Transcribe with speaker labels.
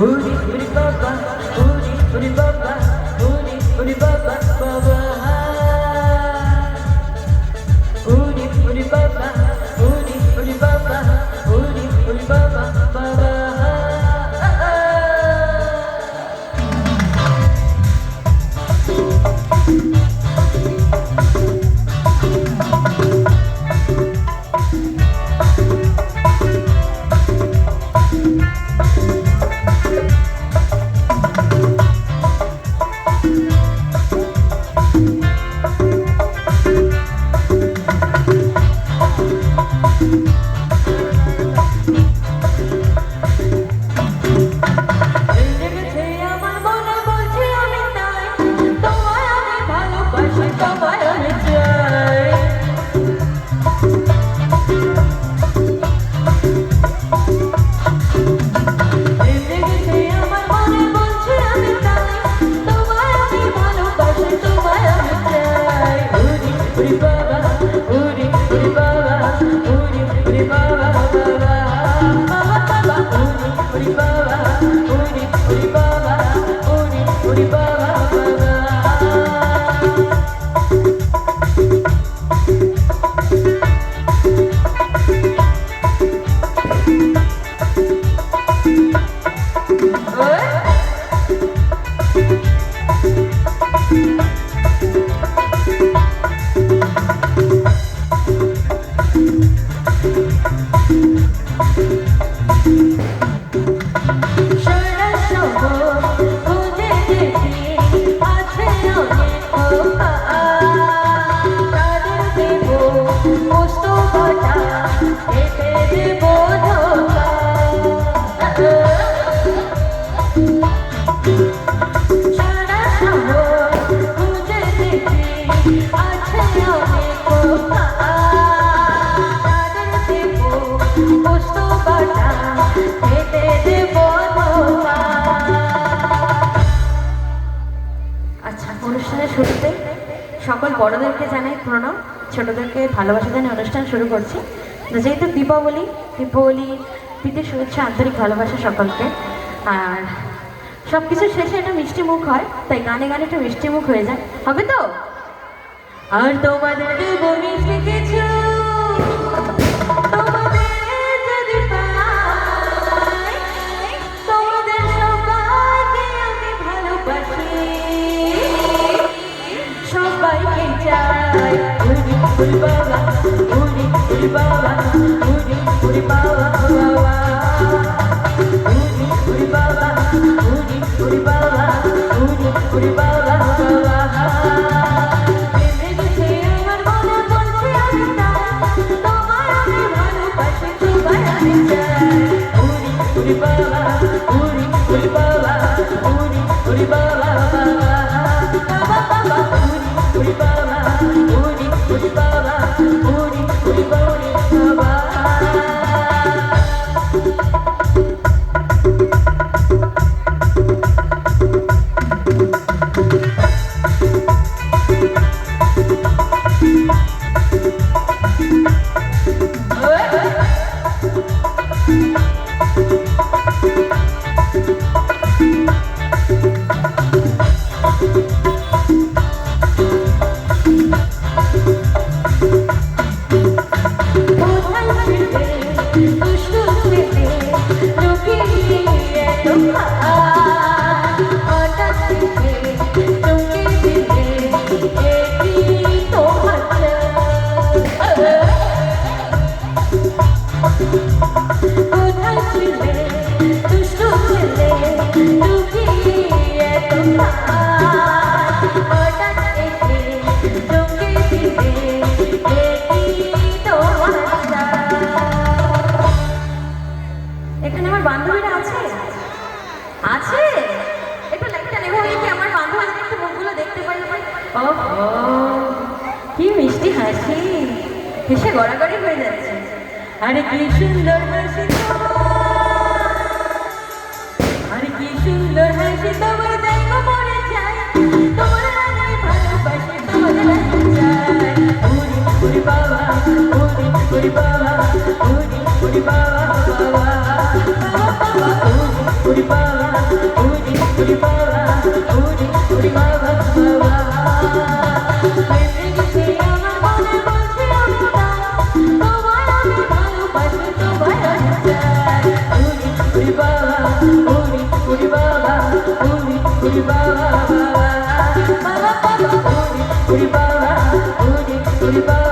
Speaker 1: Uri, uri baba, uri, uri baba, uri, uri baba, baba. Uri, uri baba, uri, uri baba, uri, uri baba, baba. লেগেছে ভালোবাসি তোমায়
Speaker 2: Música বড়দেরকে জানাই প্রণাম, ছোটদেরকে ভালোবাসা জানিয়ে অনুষ্ঠান শুরু করছি। যেহেতু দীপাবলি দীপাবলি প্রীতি শুভেচ্ছা, আন্তরিক ভালোবাসা সকলকে। আর সব কিছু শেষে একটা মিষ্টি মুখ হয়, তাই গানে গানে একটা মিষ্টি মুখ হয়ে যায়। হবে তো?
Speaker 1: আর তোমাদের দেবো মিষ্টি কিছু। উরি উরি বাবা উরি উরি বাবা উরি উরি বাবা
Speaker 2: Thank you. ওহো কি মিষ্টি হাসি। হেসে গড়াগড়ি হয়ে যাচ্ছে।
Speaker 1: আরে কি সুন্দর হাসি। আরে কি সুন্দর হাসি তোমার দেখো মরে যায় তোমার আমি ভালোবাসি তোমার আমি চাই উড়ি উড়ি বাবা উড়ি উড়ি বাবা উড়ি উড়ি বাবা বাবা উড়ি বাবা উড়ি উড়ি বাবা। Bye.